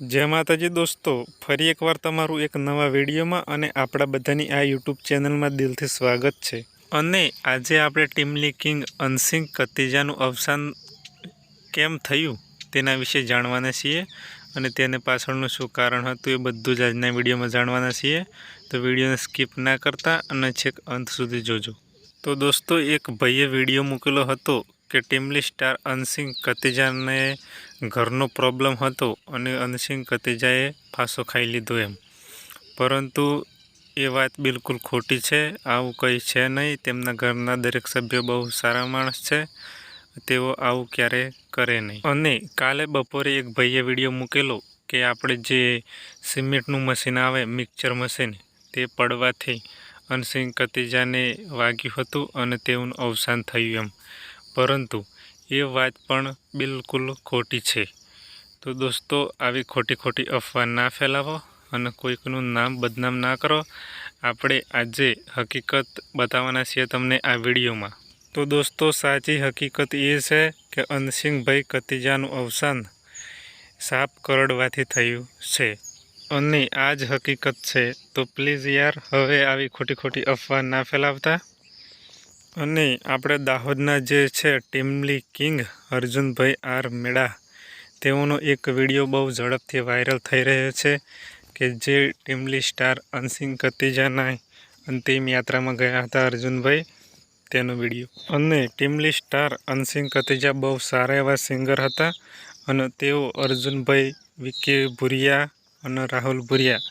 જય માતાજી દોસ્તો, ફરી એકવાર તમારું એક નવા વિડીયોમાં અને આપણા બધાની આ યુટ્યુબ ચેનલમાં દિલથી સ્વાગત છે. અને આજે આપણે ટીમલી કિંગ અનસિંગ કતિજાનું અવસાન કેમ થયું તેના વિશે જાણવાના છીએ અને તેને પાછળનું શું કારણ હતું એ બધું જ આજના વિડીયોમાં જાણવાના છીએ. તો વિડીયોને સ્કીપ ના કરતા અને છેક અંત સુધી જોજો. તો દોસ્તો, એક ભાઈએ વીડિયો મૂકેલો હતો કે ટીમલી સ્ટાર અનસિંગ કતિજાને ઘરનો પ્રોબ્લેમ હતો અને અનસિંગ કતિજાએ ફાંસો ખાઈ લીધો એમ. પરંતુ એ વાત બિલકુલ ખોટી છે, આવું કંઈ છે નહીં. તેમના ઘરના દરેક સભ્યો બહુ સારા માણસ છે, તેઓ આવું ક્યારે કરે નહીં. અને કાલે બપોરે એક ભાઈએ વીડિયો મૂકેલો કે આપણે જે સિમેન્ટનું મશીન આવે, મિક્સર મશીન, તે પડવાથી અનસિંગ કતિજાને વાગ્યું હતું અને તેઓનું અવસાન થયું એમ. પરંતુ એ વાત પણ બિલકુલ ખોટી છે. તો દોસ્તો, આવી ખોટી ખોટી અફવા ના ફેલાવો અને કોઈકનું નામ બદનામ ના કરો. આપણે આજે હકીકત બતાવવાના છીએ તમને આ વિડીયોમાં. તો દોસ્તો, સાચી હકીકત એ છે કે અનસિંગભાઈ કતિજાનું અવસાન સાપ કરડવાથી થયું છે. અને આ જ હકીકત છે. તો પ્લીઝ યાર, હવે આવી ખોટી ખોટી અફવા ના ફેલાવતા. અને આપણે દાહોદના જે છે, ટીમલી કિંગ અર્જુનભાઈ આર મેળા તેઓનો એક વીડિયો બહુ ઝડપથી વાયરલ થઈ રહ્યો છે કે જે ટીમલી સ્ટાર અનસિંગ કતિજાના અંતિમ યાત્રામાં ગયા હતા અર્જુનભાઈ, તેનો વીડિયો. અને ટીમલી સ્ટાર અનસિંગ કતિજા બહુ સારા એવા સિંગર હતા અને તેઓ અર્જુનભાઈ વિકી ભુરિયા અને રાહુલ ભુરિયા,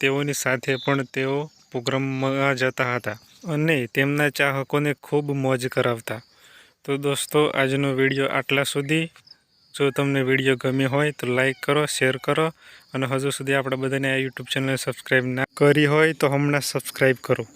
તેઓની સાથે પણ તેઓ પ્રોગ્રામમાં જતા હતા અને તેમના ચાહકોને ખૂબ મોજ કરાવતા. તો દોસ્તો, આજનો વીડિયો આટલા સુધી. જો તમને વીડિયો ગમ્યો હોય તો લાઈક કરો, શેર કરો અને હજુ સુધી આપણે બધાને આ યુટ્યુબ ચેનલ સબસ્ક્રાઈબ ના કરી હોય તો હમણાં સબસ્ક્રાઈબ કરો.